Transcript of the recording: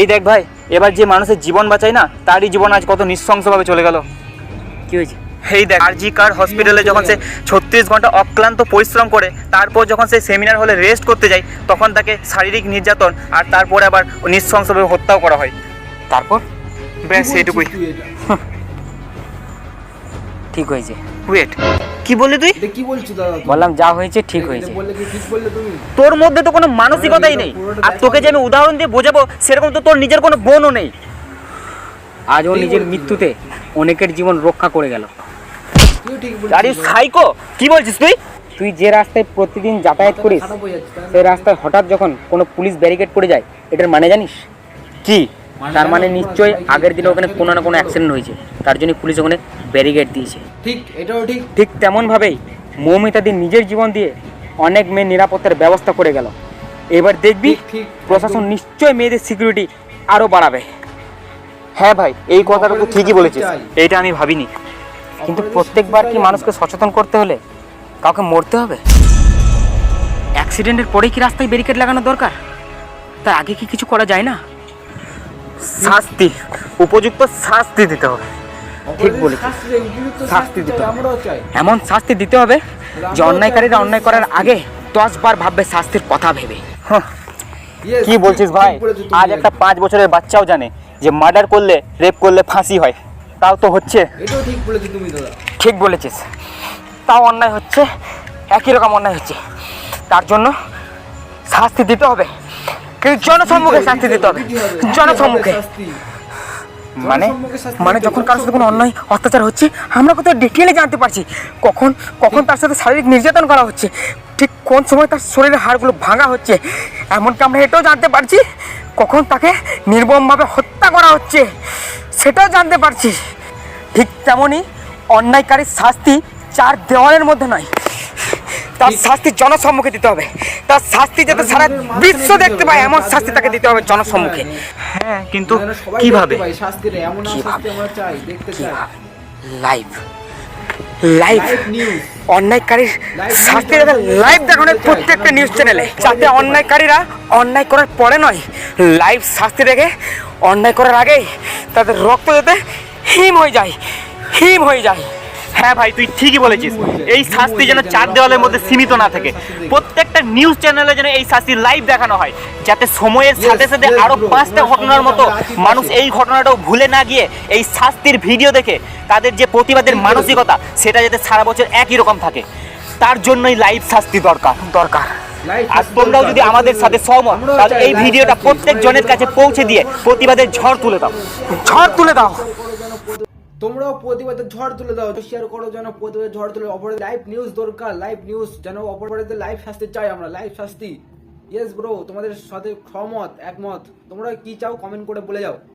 এই দেখ ভাই এবার যে মানুষের জীবন বাঁচায় না তারই জীবন আজ কত নৃশংসভাবে চলে গেল। কি হয়েছে? এই দেখ আরজি কার হসপিটালে যখন সে ছত্রিশ ঘণ্টা অক্লান্ত পরিশ্রম করে তারপর যখন সে সেমিনার হলে রেস্ট করতে যায় তখন তাকে শারীরিক নির্যাতন আর তারপরে আবার নৃশংসভাবে হত্যাও করা হয়। তারপর? ব্যাস তুই এটা ঠিক হয়েছে। ওয়েট কি বললি তুই? কি বলছো দাদা বললাম যা হয়েছে ঠিক হয়েছে। বললে কি ঠিক বললে তুমি? তোর মধ্যে তো কোনো মানসিকতাই নেই। আর তোকে যে আমি উদাহরণ দিয়ে বোঝাবো সেরকম তো তোর নিজের কোনো বোনও নেই। আজ ও নিজের মৃত্যুতে অনেকের জীবন রক্ষা করে গেল। তুই আর সাইকো? কি বলছিস তুই? তুই যে রাস্তায় প্রতিদিন যাতায়াত করিস? সেই রাস্তায় হঠাৎ যখন কোনো পুলিশ ব্যারিকেড পড়ে যায় এটার মানে জানিস? কি? তার মানে নিশ্চয়ই আগের দিনে ওখানে কোনো না কোনো অ্যাক্সিডেন্ট হয়েছে। তার জন্য পুলিশ ওখানে ব্যারিকেড দিয়েছে। ঠিক এটাও ঠিক। ঠিক তেমনভাবেই মৌমিতাদি নিজের জীবন দিয়ে অনেক মেয়ে নিরাপত্তার ব্যবস্থা করে গেল। এবার দেখবি প্রশাসন। নিশ্চয়ই মেয়েদের সিকিউরিটি আরও বাড়াবে। হ্যাঁ ভাই এই কথাটা তো ঠিকই বলেছিস। এইটা আমি ভাবিনি। কিন্তু প্রত্যেকবার কি মানুষকে সচেতন করতে হলে কাউকে মরতে হবে? অ্যাক্সিডেন্টের পরেই কি রাস্তায় ব্যারিকেড লাগানো দরকার? তার আগে কি কিছু করা যায় না? শাস্তি উপযুক্ত শাস্তি দিতে হবে। ঠিক বলেছিস। শাস্তি দিতে হবে। এমন শাস্তি দিতে হবে যে অন্যায়কারীরা অন্যায় করার আগে দশবার ভাববে শাস্তির কথা ভেবে। কি বলছিস ভাই? আজ একটা পাঁচ বছরের বাচ্চাও জানে যে মার্ডার করলে রেপ করলে ফাঁসি হয়। তাও তো হচ্ছে। ঠিক বলেছিস। তাও অন্যায় হচ্ছে একই রকম অন্যায় হচ্ছে। তার জন্য শাস্তি দিতে হবে। জনসম্মুখে শাস্তি দিতে হবে। জনসম্মুখে। মানে? মানে যখন কারোর সাথে কোনো অন্যায়, অত্যাচার হচ্ছে, আমরা কত ডিটেলে জানতে পারছি। কখন কখন তার সাথে শারীরিক নির্যাতন করা হচ্ছে, ঠিক কোন সময় তার শরীরের হাড়গুলো ভাঙা হচ্ছে, এমনকি আমরা এটাও জানতে পারছি, কখন তাকে নির্মমভাবে হত্যা করা হচ্ছে, সেটাও জানতে পারছি। ঠিক তেমনই অন্যায়কারীর শাস্তি চার দেওয়ালের মধ্যে নয়। তার শাস্তি জনসম্মুখে দিতে হবে। তার শাস্তি যাতে সারা বিশ্ব দেখতে পায় এমন শাস্তি তাকে দিতে হবে জনসম্মুখে। হ্যাঁ কিন্তু কীভাবে? লাইভ লাইভ অন্যায়কারীর শাস্তি যাতে লাইভ দেখানো প্রত্যেকটা নিউজ চ্যানেলে যাতে অন্যায়কারীরা অন্যায় করার পরে নয় লাইভ শাস্তি দেখে অন্যায় করার আগেই তাদের রক্ত যাতে হিম হয়ে যায় হিম হয়ে যায়। হ্যাঁ ভাই তুই ঠিকই বলেছিস। এই শাস্তি যেন চার দেওয়ালের মধ্যে সীমিত না থাকে। প্রত্যেকটা নিউজ চ্যানেলে যেন এই শাস্তি লাইভ দেখানো হয় যাতে সময়ের সাথে সাথে yes, আরও পাঁচটা ঘটনার মতো মানুষ এই ঘটনাটাও ভুলে না গিয়ে এই শাস্তির ভিডিও দেখে তাদের যে প্রতিবাদের মানসিকতা সেটা যাতে সারা বছর একই রকম থাকে। তার জন্যই লাইভ শাস্তি দরকার। দরকার। আর তোমরাও যদি আমাদের সাথে সহমত তাহলে এই ভিডিওটা। প্রত্যেক জনের কাছে পৌঁছে দিয়ে প্রতিবাদের ঝড় তুলে দাও। ঝড় তুলে দাও। তোমরাও প্রতিবাদের ঝড় তুলে দাও। শেয়ার করো যেন প্রতিবাদের ঝড় তুলে। অপরাধ লাইভ নিউজ দরকার লাইভ নিউজ যেন অপরাধীদের লাইভ শাস্তি চাই আমরা লাইভ শাস্তি। ইয়েস ব্রো তোমাদের সাথে সহমত, একমত। তোমরা কি চাও কমেন্ট করে বলে যাও।